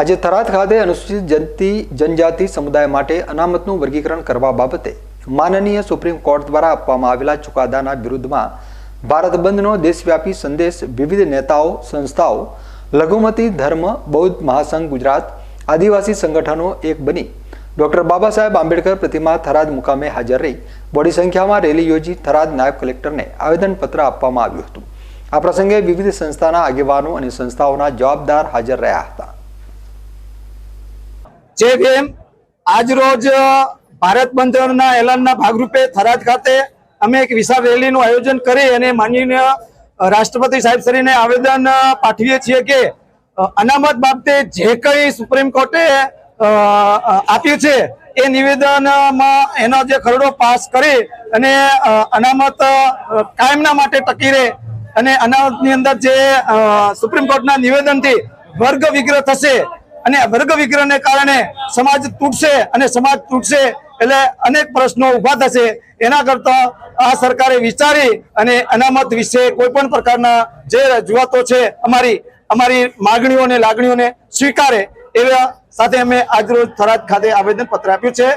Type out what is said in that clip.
આજે થરાદ ખાતે અનુસૂચિત જનતી, જનજાતિ સમુદાય માટે અનામતનું વર્ગીકરણ કરવા બાબતે માનનીય સુપ્રીમ કોર્ટ દ્વારા આપવામાં આવેલા ચુકાદાના વિરુદ્ધમાં ભારત બંધનો દેશવ્યાપી સંદેશ વિવિધ નેતાઓ, સંસ્થાઓ, લઘુમતી ધર્મ, બૌદ્ધ મહાસંઘ, ગુજરાત, આદિવાસી સંગઠનો એક બની. ડોક્ટર બાબા સાહેબ આંબેડકર પ્રતિમા થરાદ મુકામે હાજર રહી. બોડી સંખ્યામાં રેલી યોજી થરાદ નાયબ કલેક્ટરને આવેદનપત્ર આપવામાં આવ્યું હતું. આ પ્રસંગે વિવિધ સંસ્થાના આગેવાનો અને સંસ્થાઓના જવાબદાર હાજર રહ્યા હતા. જે ભીમ. આજરોજ ભારત બંધના એલાનના ભાગરૂપે થરાદ ખાતે અમે એક વિશાળ રેલીનું આયોજન કરી અને માનનીય રાષ્ટ્રપતિ સાહેબ શ્રીને આવેદન પાઠવીએ છીએ કે અનામત બાબતે જે કંઈ સુપ્રીમ કોર્ટે આપ્યું છે, એ નિવેદનમાં એનો જે ખરડો પાસ કરી અને અનામત કાયમના માટે ટકી રહે અને અનામતની અંદર જે સુપ્રીમ કોર્ટના નિવેદનથી વર્ગ વિગ્રહ થશે અને વર્ગ વિગ્રહને કારણે સમાજ તૂટશે અને સમાજ તૂટશે એટલે અનેક પ્રશ્નો ઊભા થશે. એના કરતા આ સરકારે વિચારી અને અનામત વિશે કોઈ પણ પ્રકારના જે રજૂઆતો છે અમારી અમારી માગણીઓને લાગણીઓને સ્વીકારે એવા સાથે અમે આજરોજ થરાદ ખાતે આવેદન પત્ર આપ્યું છે.